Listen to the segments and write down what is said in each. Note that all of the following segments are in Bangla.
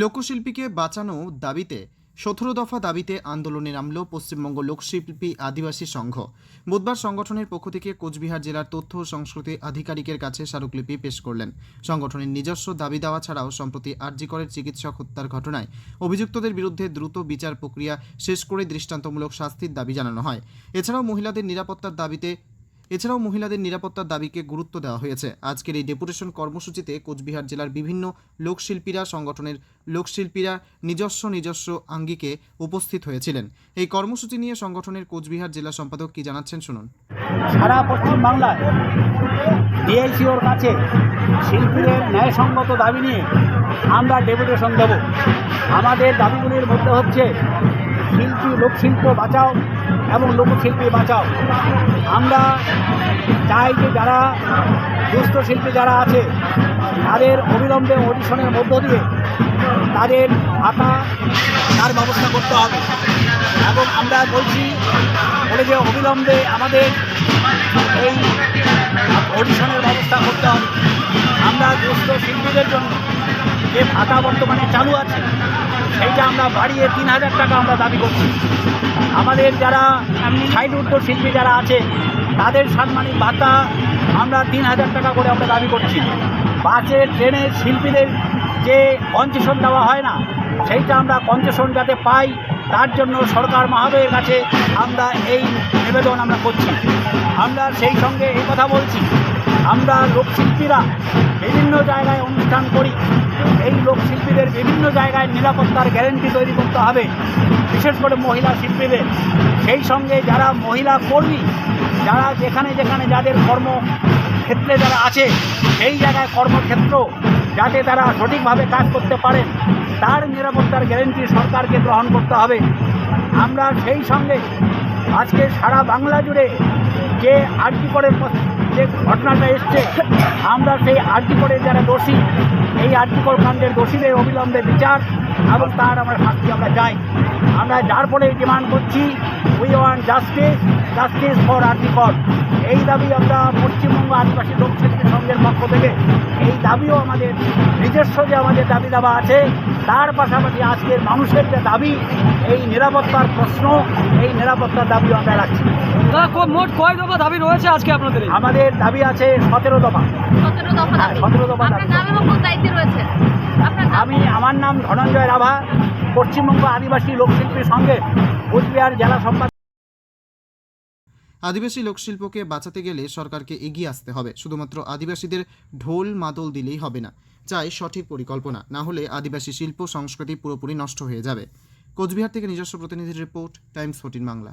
লোকশিল্পীকে বাঁচানো দাবিতে সতেরো দফা দাবিতে আন্দোলনে নামল পশ্চিমবঙ্গ লোকশিল্পী আদিবাসী সংঘ। বুধবার সংগঠনের পক্ষ থেকে কোচবিহার জেলার তথ্য ও সংস্কৃতি আধিকারিকের কাছে স্মারকলিপি পেশ করলেন। সংগঠনের নিজস্ব দাবি দেওয়া ছাড়াও সম্প্রতি আরজিকরের চিকিৎসক হত্যার ঘটনায় অভিযুক্তদের বিরুদ্ধে দ্রুত বিচার প্রক্রিয়া শেষ করে দৃষ্টান্তমূলক শাস্তির দাবি জানানো হয়। এছাড়াও মহিলাদের নিরাপত্তার দাবিতে এছাড়াও মহিলাদের নিরাপত্তার দাবিকে গুরুত্ব দেওয়া হয়েছে। আজকের এই ডেপুটেশন কর্মসূচিতে কোচবিহার জেলার বিভিন্ন লোকশিল্পীরা সংগঠনের লোকশিল্পীরা নিজস্ব নিজস্ব আঙ্গিকে উপস্থিত হয়েছিলেন। এই কর্মসূচি নিয়ে সংগঠনের কোচবিহার জেলা সম্পাদক কি জানাচ্ছেন শুনুন। সারা পশ্চিম বাংলায় ডিএইচওর কাছে শিল্পীদের ন্যায়সঙ্গত দাবি নিয়ে আমরা ডেপুটেশন দেব। আমাদের দাবিগুলির মধ্যে হচ্ছে শিল্পী, লোকশিল্প বাঁচাও এবং লোকশিল্পী বাঁচাও। আমরা চাই যে যারা দুস্থ শিল্পী যারা আছে, তাদের অবিলম্বে অডিশনের মধ্য দিয়ে তাদের ভাতা, তার ব্যবস্থা করতে হবে। এবং আমরা বলছি, বলে যে অবিলম্বে আমাদের এই অডিশনের ব্যবস্থা করতে হবে। আমরা দুস্থ শিল্পীদের জন্য যে ভাতা বর্তমানে চালু আছে, সেইটা আমরা বাড়িয়ে তিন হাজার টাকা আমরা দাবি করছি। আমাদের যারা সাইড উদ্যোগ শিল্পী যারা আছে, তাদের সাম্মানিক ভাতা আমরা তিন হাজার টাকা করে আমরা দাবি করছি। বাসে, ট্রেনে শিল্পীদের যে কনসেশন দেওয়া হয় না, সেইটা আমরা কনসেশন যাতে পাই, তার জন্য সরকার মহোদয়ের কাছে আমরা এই নিবেদন আমরা করছি। আমরা সেই সঙ্গে এই কথা বলছি। আমরা লোকশিল্পীরা বিভিন্ন জায়গায় অনুষ্ঠান করি। এই লোকশিল্পীদের বিভিন্ন জায়গায় নিরাপত্তার গ্যারেন্টি তৈরি করতে হবে। বিশেষ করে মহিলা শিল্পীদের। সেই সঙ্গে যারা মহিলা কর্মী, যারা যেখানে যেখানে যাদের কর্ম ক্ষেত্রে যারা আছে, সেই জায়গায় কর্মক্ষেত্র যাতে তারা সঠিকভাবে কাজ করতে পারেন, তার নিরাপত্তার গ্যারেন্টি সরকারকে গ্রহণ করতে হবে। আমরা সেই সঙ্গে আজকে সারা বাংলা জুড়ে যে আরজি করে যে ঘটনাটা এসছে, আমরা সেই আরজি করে যারা দোষী, এই আরজিকর কাণ্ডের দোষীদের অবিলম্বে বিচার এবং তার আমরা শাস্তি আমরা চাই। আমরা যার ফলে ডিমান্ড করছি we want justice justice for RG Kar এই দাবি আমরা পশ্চিমবঙ্গ আদিবাসী লোকশিল্পী সংঘের পক্ষ থেকে, এই দাবিও আমাদের নিজস্ব যে আমাদের দাবি দাবা আছে, তার পাশাপাশি আজকের মানুষের যে দাবি, এই নিরাপত্তার প্রশ্ন, এই নিরাপত্তার দাবিও আমরা রাখছি। দাদা মোট কয় দফা দাবি রয়েছে আজকে আপনাদের? আমাদের দাবি আছে সতেরো দফা। সতেরো দফা হ্যাঁ, দাবি। 17 দফা আপনার দাবি। নাম এবং কোন দায়িত্বে রয়েছে? আমি আমার নাম ধনঞ্জয় রাভা পশ্চিমবঙ্গ আদিবাসী লোকশিল্পী সংঘের কোচবিহার জেলা সম্পাদক। আদিবাসী লোকশিল্পকে বাঁচাতে গেলে সরকারকে এগিয়ে আসতে হবে। শুধুমাত্র আদিবাসীদের ঢোল মাদল দিলেই হবে না। চাই সঠিক পরিকল্পনা না হলে আদিবাসী শিল্প সংস্কৃতি পুরোপুরি নষ্ট হয়ে যাবে। কোচবিহার থেকে নিজস্ব প্রতিনিধির রিপোর্ট টাইমস ফোর্টিন বাংলা।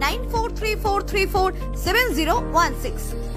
9434347016.